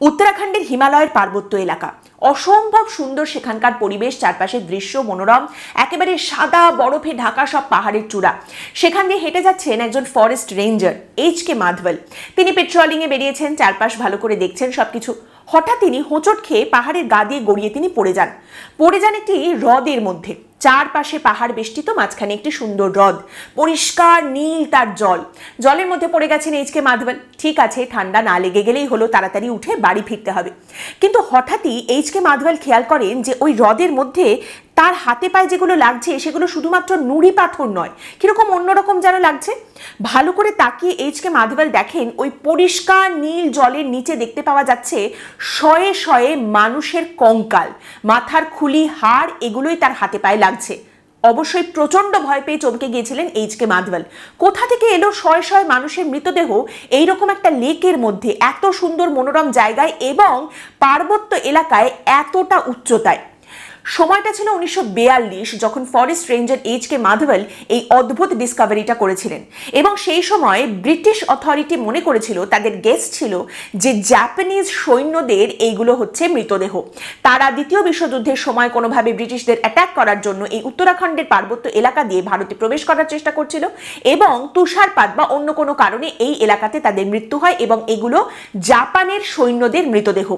উত্তরাখণ্ডের হিমালয়ের পার্বত্য এলাকা। অসম্ভব সুন্দর সেখানকার পরিবেশ, চারপাশের দৃশ্য, মনোরম, একেবারে সাদা বরফে ঢাকা সব পাহাড়ের চূড়া। সেখান দিয়ে হেঁটে যাচ্ছেন একজন forest ranger H K Madhwal তিনি পেট্রোলিংয়ে বেরিয়েছেন, চারপাশ ভালো করে দেখছেন সবকিছু। হঠাৎ তিনি হোঁচট খেয়ে পাহাড়ের গা দিয়ে গড়িয়ে তিনি পড়ে যান। পড়ে যান একটি হ্রদের মধ্যে। চারপাশে পাহাড় বেষ্টিত, মাঝখানে একটি সুন্দর হ্রদ। পরিষ্কার নীল তার জল। জলের মধ্যে পড়ে গেছেন এইচকে মাধবন। ঠিক আছে, ঠান্ডা না লেগে গেলেই হলো, তাড়াতাড়ি উঠে বাড়ি ফিরতে হবে। কিন্তু হঠাৎই এইচকে মাধবল খেয়াল করেন যে ওই হ্রদের মধ্যে তার হাতে পায়ে যেগুলো লাগছে, সেগুলো শুধুমাত্র নুড়ি পাথর নয়। কীরকম অন্যরকম যেন লাগছে? ভালো করে তাকিয়ে এইচকে মাধবল দেখেন, ওই পরিষ্কার নীল জলের নিচে দেখতে পাওয়া যাচ্ছে শয়ে শয়ে মানুষের কঙ্কাল। মাথার খুলি, হাড়, এগুলোই তার হাতে পায়ে লাগছে। অবশ্যই প্রচণ্ড ভয় পেয়ে চমকে গিয়েছিলেন এইচ কে মাধবল। কোথা থেকে এলো শয়ে শয়ে মানুষের মৃতদেহ? এইরকম একটা লেকের মধ্যে, এত সুন্দর মনোরম জায়গায় এবং পার্বত্য এলাকায় এতটা উচ্চতায়। সময়টা ছিল উনিশশো বিয়াল্লিশ যখন forest ranger H K Madhwal এই অদ্ভুত ডিসকভারিটা করেছিলেন। এবং সেই সময় ব্রিটিশ অথরিটি মনে করেছিল, তাদের গেস্ট ছিল যে জাপানিজ সৈন্যদের এইগুলো হচ্ছে মৃতদেহ। তারা দ্বিতীয় বিশ্বযুদ্ধের সময় কোনোভাবে ব্রিটিশদের অ্যাটাক করার জন্য এই উত্তরাখণ্ডের পার্বত্য এলাকা দিয়ে ভারতে প্রবেশ করার চেষ্টা করছিল এবং তুষারপাত বা অন্য কোনো কারণে এই এলাকাতে তাদের মৃত্যু হয় এবং এগুলো জাপানের সৈন্যদের মৃতদেহ।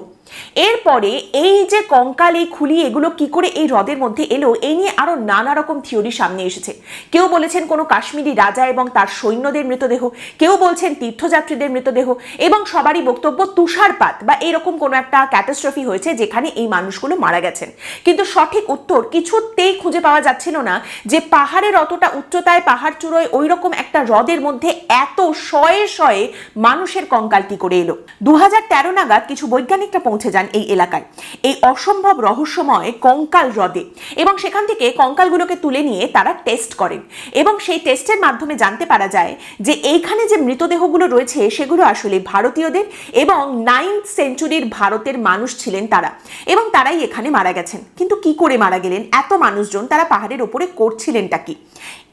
এরপরে এই যে কঙ্কাল, এই খুলি, এগুলো কি করে এই হ্রদের মধ্যে এলো, এই নিয়ে আরও নানা রকম থিওরি সামনে এসেছে। কেউ বলেছেন কোনো কাশ্মীরি রাজা এবং তার সৈন্যদের মৃতদেহ, কেউ বলছেন তীর্থযাত্রীদের মৃতদেহ, এবং সবারই বক্তব্য তুষারপাত বা এরকম কোনো একটা ক্যাটাস্ট্রফি হয়েছে যেখানে এই মানুষগুলো মারা গেছেন। কিন্তু সঠিক উত্তর কিছুতেই খুঁজে পাওয়া যাচ্ছিল না যে পাহাড়ের অতটা উচ্চতায়, পাহাড় চূড়োয় ওই রকম একটা হ্রদের মধ্যে এত শয়ে শয়ে মানুষের কঙ্কাল কি করে এলো। দু হাজার তেরো নাগাদ কিছু বৈজ্ঞানিকরা পৌঁছে যান এই এলাকায়। এই অসম্ভব রহস্যময় কঙ্কাল হ্রদে এবং সেখান থেকে কঙ্কালগুলোকে তুলে নিয়ে তারা টেস্ট করেন এবং সেই টেস্টের মাধ্যমে জানতে পারা যায় যে এইখানে যে মৃতদেহগুলো রয়েছে সেগুলো আসলে ভারতীয়দের এবং নাইন্থ সেঞ্চুরির ভারতের মানুষ ছিলেন তারা এবং তারাই এখানে মারা গেছেন। কিন্তু কি করে মারা গেলেন? এত মানুষজন তারা পাহাড়ের ওপরে করছিলেনটা কি?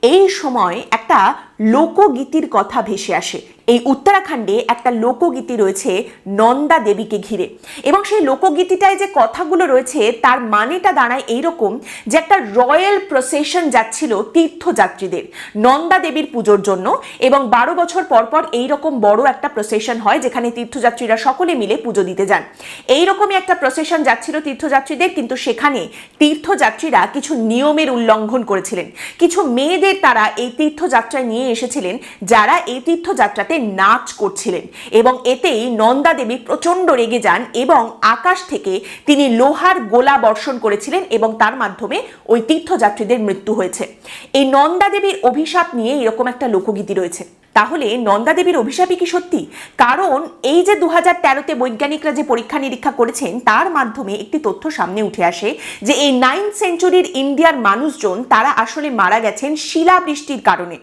এই সময় একটা লোকগীতির কথা ভেসে আসে। এই উত্তরাখণ্ডে একটা লোকগীতি রয়েছে নন্দা দেবীকে ঘিরে। এবং সেই লোকগীতিটায় যে কথাগুলো রয়েছে, তার মানেটা দাঁড়ায় এইরকম যে একটা রয়্যাল প্রসেশন যাচ্ছিল তীর্থযাত্রীদের নন্দা দেবীর পুজোর জন্য। এবং বারো বছর পর পর এইরকম বড় একটা প্রসেশন হয়, যেখানে তীর্থযাত্রীরা সকলে মিলে পুজো দিতে যান। এইরকমই একটা প্রসেশন যাচ্ছিল তীর্থযাত্রীদের, কিন্তু সেখানে তীর্থযাত্রীরা কিছু নিয়মের উল্লঙ্ঘন করেছিলেন। কিছু মেয়েদের তারা এই তীর্থযাত্রায় নিয়ে এসেছিলেন যারা এই তীর্থযাত্রাতে নাচ করছিলেন। এবং এতেই নন্দা দেবী প্রচণ্ড রেগে যান এবং আকাশ থেকে তিনি লোহার গোলা বর্ষণ করেছিলেন এবং তার মাধ্যমে ওই তীর্থযাত্রীদের মৃত্যু হয়েছে। এই নন্দা দেবীর অভিশাপ নিয়ে এরকম একটা লোকগীতি রয়েছে। তাহলে নন্দা দেবীর অভিশাপই কি সত্যি? কারণ এই যে দু হাজার তেরোতে বৈজ্ঞানিকরা যে পরীক্ষা নিরীক্ষা করেছেন, তার মাধ্যমে একটি তথ্য সামনে উঠে আসে যে এই নাইন্থ সেঞ্চুরির ইন্ডিয়ার মানুষজন তারা আসলে মারা গেছেন শিলাবৃষ্টির কারণে।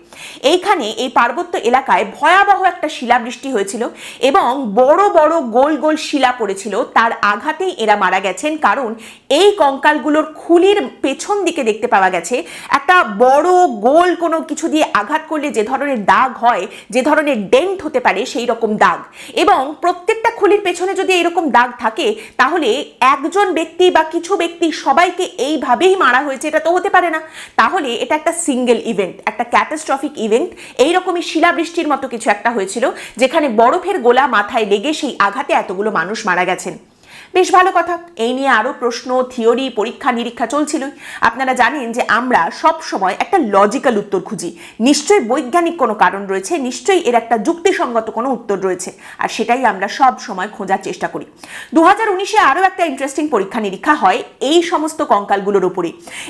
এইখানে এই পার্বত্য এলাকায় ভয়াবহ একটা শিলাবৃষ্টি হয়েছিল এবং বড় বড় গোল গোল শিলা পড়েছিল। তার আঘাতেই এরা মারা গেছেন কারণ এই কঙ্কালগুলোর খুলির পেছন দিকে দেখতে পাওয়া গেছে। একটা বড় গোল কোনো কিছু দিয়ে আঘাত করলে যে ধরনের দাগ হয় যে ধরনের ডেন্ট হতে পারে সেই রকম দাগ। এবং প্রত্যেকটা খুলির পেছনে যদি এরকম দাগ থাকে, তাহলে একজন ব্যক্তি বা কিছু ব্যক্তি সবাইকে এইভাবেই মারা হয়েছে, এটা তো হতে পারে না। তাহলে এটা একটা সিঙ্গেল ইভেন্ট একটা ক্যাটাস্ট্রফিক ইভেন্ট এইরকমই শিলাবৃষ্টির মতো কিছু একটা হয়েছিল, যেখানে বরফের গোলা মাথায় লেগে সেই আঘাতে এতগুলো মানুষ মারা গেছেন। বেশ ভালো কথা। এই নিয়ে আরও প্রশ্ন, থিওরি, পরীক্ষা, নিরীক্ষা চলছিল আপনারা জানেন যে আমরা সব সময় একটা লজিক্যাল উত্তর খুঁজি। নিশ্চয়ই বৈজ্ঞানিক কোনো কারণ রয়েছে, নিশ্চয়ই এর একটা যুক্তিসঙ্গত কোনো উত্তর রয়েছে, আর সেটাই আমরা সব সময় খোঁজার চেষ্টা করি। দু হাজার উনিশে আরও একটা ইন্টারেস্টিং পরীক্ষা নিরীক্ষা হয় এই সমস্ত কঙ্কালগুলোর উপরে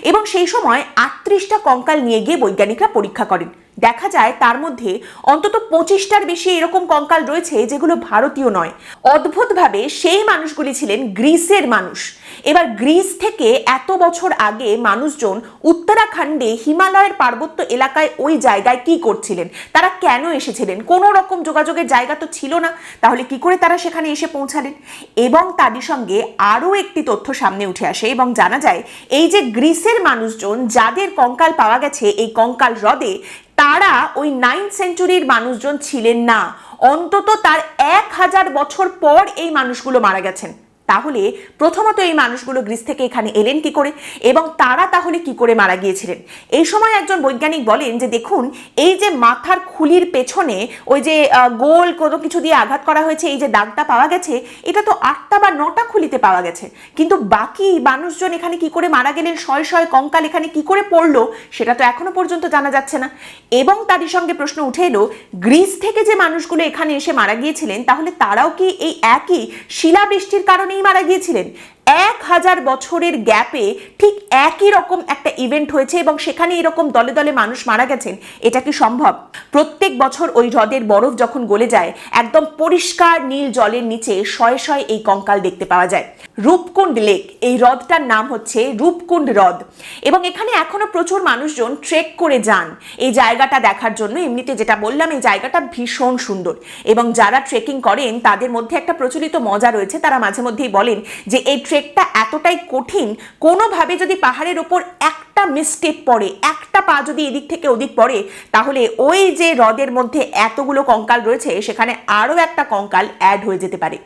এবং সেই সময় আটত্রিশটা কঙ্কাল নিয়ে গিয়ে বৈজ্ঞানিকরা পরীক্ষা করেন। দেখা যায় তার মধ্যে অন্তত পঁচিশটার বেশি এরকম কঙ্কাল রয়েছে যেগুলো ভারতীয় নয়। অদ্ভুতভাবে সেই মানুষগুলি ছিলেন গ্রিসের মানুষ। এবার গ্রিস থেকে এত বছর আগে মানুষজন উত্তরাখণ্ডে হিমালয়ের পার্বত্য এলাকায় ওই জায়গায় কি করছিলেন? তারা কেন এসেছিলেন? কোনো রকম যোগাযোগের জায়গা তো ছিল না। তাহলে কি করে তারা সেখানে এসে পৌঁছালেন? এবং তারই সঙ্গে আরও একটি তথ্য সামনে উঠে আসে এবং জানা যায়, এই যে গ্রিসের মানুষজন যাদের কঙ্কাল পাওয়া গেছে, এই কঙ্কাল হ্রদে তারা ওই নাইন সেঞ্চুরির মানুষজন ছিলেন না। অন্তত তার এক হাজার বছর পর এই মানুষগুলো মারা গেছেন। তাহলে প্রথমত এই মানুষগুলো গ্রিস থেকে এখানে এলেন কি করে? এবং তারা তাহলে কি করে মারা গিয়েছিলেন? এই সময় একজন বৈজ্ঞানিক বলেন যে, দেখুন, এই যে মাথার খুলির পেছনে ওই যে গোল কোনো কিছু দিয়ে আঘাত করা হয়েছে, এই যে দাগটা পাওয়া গেছে, এটা তো আটটা বা নটা খুলিতে পাওয়া গেছে। কিন্তু বাকি মানুষজন এখানে কি করে মারা গেলেন? শয় শয় কঙ্কাল এখানে কি করে পড়ল? সেটা তো এখনও পর্যন্ত জানা যাচ্ছে না। এবং তারই সঙ্গে প্রশ্ন উঠে এলো, গ্রিস থেকে যে মানুষগুলো এখানে এসে মারা গিয়েছিলেন, তাহলে তারাও কি এই একই শিলাবৃষ্টির কারণেই মারা গিয়েছিলেন। এক হাজার বছরের গ্যাপে ঠিক একই রকম একটা ইভেন্ট হয়েছে এবং সেখানে এরকম দলে দলে মানুষ মারা গেছেন, এটা কি সম্ভব? প্রত্যেক বছর ওই হ্রদের বরফ যখন গলে যায়, একদম পরিষ্কার নীল জলের নিচে শয়ে শয়ে এই কঙ্কাল দেখতে পাওয়া যায়। রূপকুণ্ড লেক, এই হ্রদটার নাম হচ্ছে রূপকুণ্ড হ্রদ। এবং এখানে এখনও প্রচুর মানুষজন ট্রেক করে যান এই জায়গাটা দেখার জন্য। এমনিতে যেটা বললাম, এই জায়গাটা ভীষণ সুন্দর। এবং যারা ট্রেকিং করেন, তাদের মধ্যে একটা প্রচলিত মজা রয়েছে। তারা মাঝে মধ্যেই বলেন যে, এই ট্রেকটা এতটাই কঠিন, কোনোভাবে যদি পাহাড়ের ওপর একটা মিসটেপ পড়ে, একটা পা যদি এদিক থেকে ওদিক পড়ে, তাহলে ওই যে হ্রদের মধ্যে এতগুলো কঙ্কাল রয়েছে, সেখানে আরও একটা কঙ্কাল অ্যাড হয়ে যেতে পারে।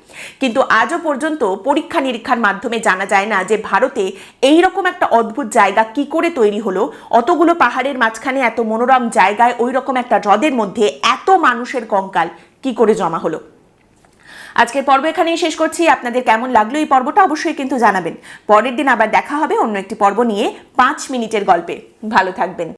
কিন্তু আজও পর্যন্ত পরীক্ষা নিরীক্ষার মাধ্যমে জানা যায় না যে ভারতে এই রকম একটা অদ্ভুত জায়গা কি করে তৈরি হলো। অতগুলো পাহাড়ের মাঝখানে এত মনোরম জায়গায় ওই রকম একটা হ্রদের মধ্যে এত মানুষের কঙ্কাল কি করে জমা হলো? আজকের পর্ব এখানেই শেষ করছি। আপনাদের কেমন লাগল এই পর্বটা অবশ্যই কিন্তু জানাবেন। পরের দিন আবার দেখা হবে অন্য একটি পর্ব নিয়ে পাঁচ মিনিটের গল্পে। ভালো থাকবেন।